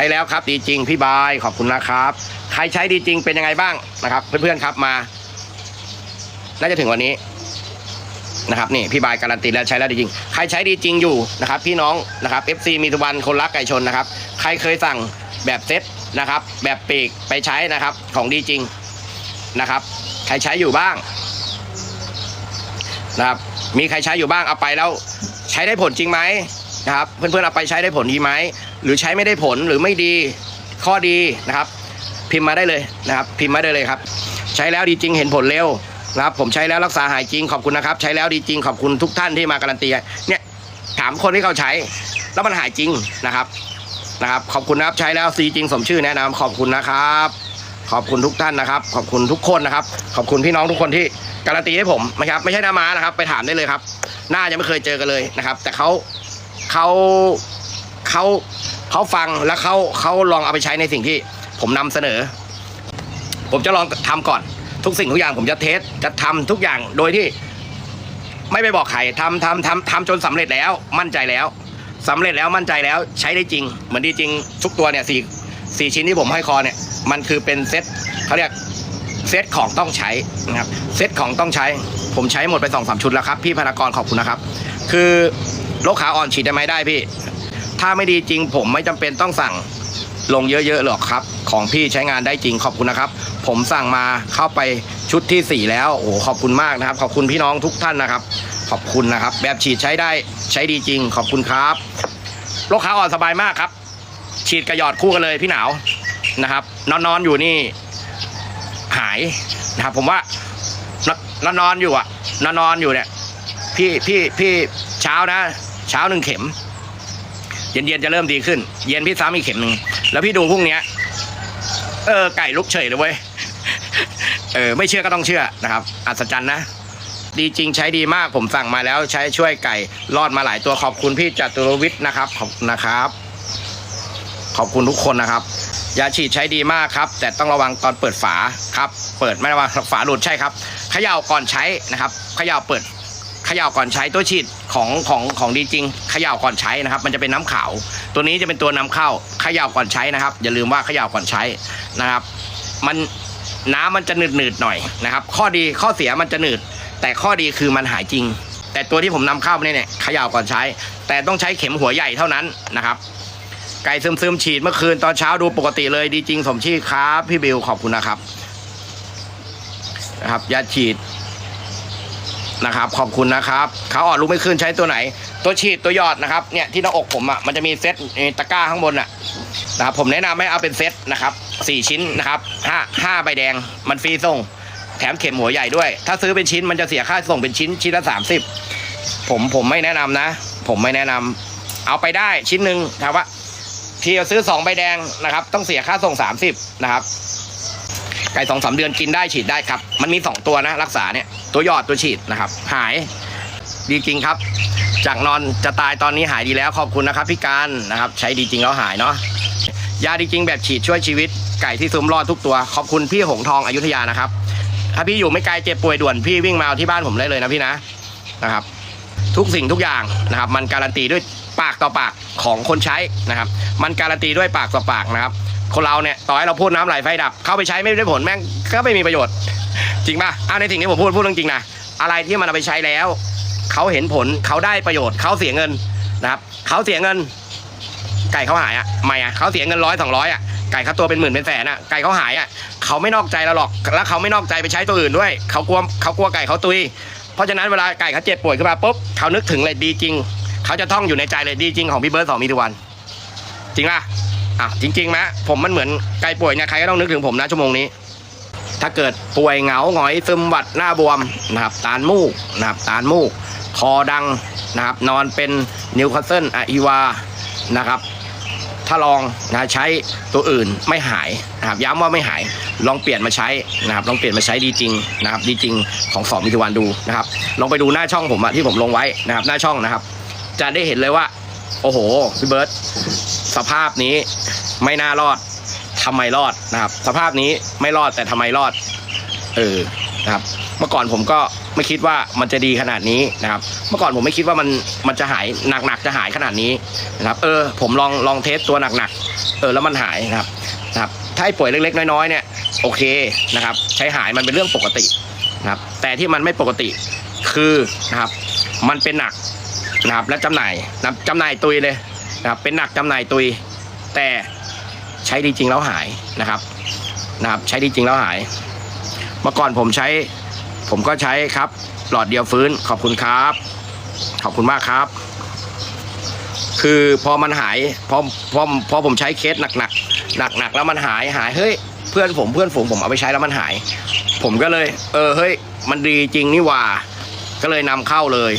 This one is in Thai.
ช้แล้วครับดีจริงพี่บายขอบคุณนะครับ ใครใช้ดีจริงเป็นยังไงบ้างนะครับ เพื่อนๆครับมา น่าจะถึงวันนี้นะครับนี่พี่บายการันตีแล้วใช้แล้วดีจริง ใครใช้ดีจริงอยู่นะครับ พี่น้องนะครับ FC มีทุวันคนรักไก่ชนนะครับ ใครเคยสั่งแบบเซ็ตนะครับ แบบปีกไปใช้นะครับ ของดีจริงนะครับ ใครใช้อยู่บ้างนะครับ มีใครใช้อยู่บ้างเอาไปแล้วใช้ได้ผลจริงไหมนะครับ เพื่อนๆเอาไปใช้ได้ผลดีไหม หรือใช้ไม่ได้ผลหรือไม่ดีข้อดีนะครับ พิมพ์มาได้เลยนะครับ พิมพ์มาได้เลยครับ ใช้แล้วดีจริงเห็นผลเร็วนะครับ ผมใช้แล้วรักษาหายจริงขอบคุณนะครับ ใช้แล้วดีจริงขอบคุณทุกท่านที่มาการันตีเนี่ยถามคนที่เขาใช้แล้วมันหายจริงนะครับนะครับขอบคุณนะครับใช้แล้วซีจริงสมชื่อแนะนำขอบคุณนะครับ ขอบคุณทุกท่านนะครับ ขอบคุณทุกคนนะครับ ขอบคุณพี่น้องทุกคนที่การันตีให้ผมนะครับไม่ใช่หน้าม้านะครับ ไปถามได้เลยครับ หน้ายังไม่เคยเจอกันเลยนะครับ แต่เขาเขา เขาเขาฟังแล้วเขาเขาลองเอาไปใช้ในสิ่งที่ผมนำเสนอ ผมจะลองทำก่อน ทุกสิ่งทุกอย่างผมจะเทสจะทำทุกอย่างโดยที่ ไม่ไปบอกใครทำทำทำทำจนสำเร็จแล้ว มั่นใจแล้วสำเร็จแล้วมั่นใจแล้วใช้ได้จริง เหมือนดีจริงทุกตัวเนี่ยสี่สี่ชิ้นที่ผมให้คอเนี่ย มันคือเป็นเซ็ตเขาเรียกเซ็ตของต้องใช้นะครับเซ็ตของต้องใช้ ผมใช้หมดไปสองสามชุดแล้วครับ พี่พนากรขอบคุณนะครับ คือโรคขาอ่อนฉีดได้ไหมได้พี่ ถ้าไม่ดีจริง ผมไม่จำเป็นต้องสั่งลงเยอะๆหรอกครับ ของพี่ใช้งานได้จริงขอบคุณนะครับ ผมสั่งมาเข้าไปชุดที่สี่แล้วโอ้ขอบคุณมากนะครับ ขอบคุณพี่น้องทุกท่านนะครับ ขอบคุณนะครับ แบบฉีดใช้ได้ใช้ดีจริง ขอบคุณครับโรคขาอ่อนสบายมากครับ ฉีดกระยอดคู่กันเลยพี่หนาวนะครับ นอนนอนอยู่นี่ หายนะครับ ผมว่านอนนอนอยู่อะนอนนอนอยู่เนี่ย พี่พี่พี่เช้านะ เช้าหนึ่งเข็ม เย็นๆจะเริ่มดีขึ้น เย็นพี่ซ้ำอีกเข็มหนึ่งแล้วพี่ดูพรุ่งนี้เออไก่ลุกเฉยเลยเว้ยเออไม่เชื่อก็ต้องเชื่อนะครับ อัศจรรย์นะดีจริงใช้ดีมากผมสั่งมาแล้วใช้ช่วยไก่รอดมาหลายตัวขอบคุณพี่จตุรวิทย์นะครับขอบนะครับ ขอบคุณทุกคนนะครับยาฉีดใช้ดีมากครับ แต่ต้องระวังตอนเปิดฝาครับ เปิดไม่ระวังฝาหลุดใช่ครับเขย่าก่อนใช้นะครับเขย่าเปิด ขย่าก่อนใช้ตัวฉีดของของของดีจริงเขย่าก่อนใช้นะครับ มันจะเป็นน้ำขาว ตัวนี้จะเป็นตัวนำเข้าเขย่าก่อนใช้นะครับ อย่าลืมว่าเขย่าก่อนใช้นะครับ มันน้ำมันจะหนืดหนืดหน่อยนะครับ ข้อดีข้อเสียมันจะหนืด แต่ข้อดีคือมันหายจริง แต่ตัวที่ผมนำเข้าเนี่ยเนี่ยเขย่าก่อนใช้ แต่ต้องใช้เข็มหัวใหญ่เท่านั้นนะครับไก่ซึมซึมๆฉีดเมื่อคืนตอนเช้าดูปกติเลยดีจริงสมชื่อครับพี่บิวขอบคุณนะครับนะครับยาฉีด นะครับ ขอบคุณนะครับเขาอ่อนลุกไม่ขึ้นใช้ตัวไหน ตัวฉีดตัวยอดนะครับเนี่ยที่หน้าอกผมอะมันจะมีเซตตะกร้าข้างบนอะนะครับผมแนะนำให้เอาเป็นเซตนะครับสี่ชิ้นนะครับห้าห้าใบแดงมันฟรีส่ง แถมเข็มหัวใหญ่ด้วย ถ้าซื้อเป็นชิ้นมันจะเสียค่าส่งเป็นชิ้นชิ้นละสามสิบผมผมไม่แนะนำนะ ผมไม่แนะนำเอาไปได้ชิ้นหนึ่งถามว่าพี่ซื้อสองใบแดงนะครับ ต้องเสียค่าส่ง 30นะครับไก่สองสามเดือนกินได้ฉีดได้ครับ มันมีสองตัวนะรักษาเนี่ย ตัวหยอดตัวฉีดนะครับ หายดีจริงครับ จากนอนจะตายตอนนี้หายดีแล้วขอบคุณนะครับพี่การนะครับ ใช้ดีจริงแล้วหายเนาะยาดีจริงแบบฉีดช่วยชีวิตไก่ที่ซุมรอดทุกตัว ขอบคุณพี่หงทองอายุธยานะครับ ถ้าพี่อยู่ไม่ไกลเจ็บป่วยด่วนพี่วิ่งมาเอาที่บ้านผมได้เลยนะพี่นะนะครับ ทุกสิ่งทุกอย่างนะครับ มันการันตีด้วยปากต่อปากของคนใช้นะครับ มันการันตีด้วยปากต่อปากนะครับคนเราเนี่ยต่อให้เราพูดน้ำไหลไฟดับ เข้าไปใช้ไม่ได้ผลแม่งก็ไม่มีประโยชน์ จริงป่ะอ้าวในสิ่งที่ผมพูดพูดเรื่องจริงนะอะไรที่มันเอาไปใช้แล้วเขาเห็นผลเขาได้ประโยชน์เขาเสียเงินนะครับเขาเสียเงิน ไก่เขาหายอะไม่อะเขาเสียเงินร้อยสองร้อยอะไก่เขาตัวเป็นหมื่นเป็นแสนอะไก่เขาหายอะเขาไม่นอกใจเราหรอก แล้วเขาไม่นอกใจไปใช้ตัวอื่นด้วยเขากลัวเขากลัวไก่เขาตุย เพราะฉะนั้นเวลาไก่เขาเจ็บป่วยขึ้นมาปุ๊บเขานึกถึงเลยดีจริงเขาจะท่องอยู่ในใจเลยดีจริงของพี่เบิร์ดสองมีทุกวัน จริงป่ะอะจริงๆนะผมมันเหมือนไก่ป่วยเนี่ยใครก็ต้องนึกถึงผมนะชั่วโมงนี้ ถ้าเกิดป่วยเหงาหงอยซึมหวัดหน้าบวมนะครับตาลมูกนะครับตาลมูก คอดังนะครับนอนเป็นนิวคาสเซิลอีวานะครับถ้าลองนะใช้ตัวอื่นไม่หายนะครับย้ำว่าไม่หายลองเปลี่ยนมาใช้นะครับลองเปลี่ยนมาใช้ดีจริงนะครับดีจริงของสองมิตรวันดูนะครับลองไปดูหน้าช่องผมอะที่ผมลงไว้นะครับหน้าช่องนะครับ จะได้เห็นเลยว่า โอ้โหพี่เบิร์ตสภาพนี้ไม่น่ารอด ทำไมรอดนะครับ สภาพนี้ไม่รอดแต่ทำไมรอด เออนะครับ เมื่อก่อนผมก็ไม่คิดว่ามันจะดีขนาดนี้นะครับ เมื่อก่อนผมไม่คิดว่ามันมันจะหายหนักๆจะหายขนาดนี้นะครับ เออ ผมลองลองเทสตัวหนักๆเออแล้วมันหายนะครับนะครับถ้าให้ป่วยเล็กๆน้อยๆเนี่ยโอเคนะครับ ใช้หายมันเป็นเรื่องปกตินะครับ แต่ที่มันไม่ปกติคือนะครับ มันเป็นหนักนะครับและจำหน่ายนะจำหน่ายตุยเลยนะครับเป็นหนักจำหน่ายตุย แต่ ใช้ดีจริงแล้วหายนะครับนะครับใช้ดีจริงแล้วหาย เมื่อก่อนผมใช้ผมก็ใช้ครับ หลอดเดียวฟื้นขอบคุณครับ ขอบคุณมากครับ คือพอมันหายพอพอพอผมใช้เคสหนักหนักหนักหนักๆแล้วมันหายหายเฮ้ยเพื่อนผมเพื่อนผมผมเอาไปใช้แล้วมันหาย ผมก็เลย เออเฮ้ยมันดีจริงนี่ว่า ก็เลยนำเข้าเลย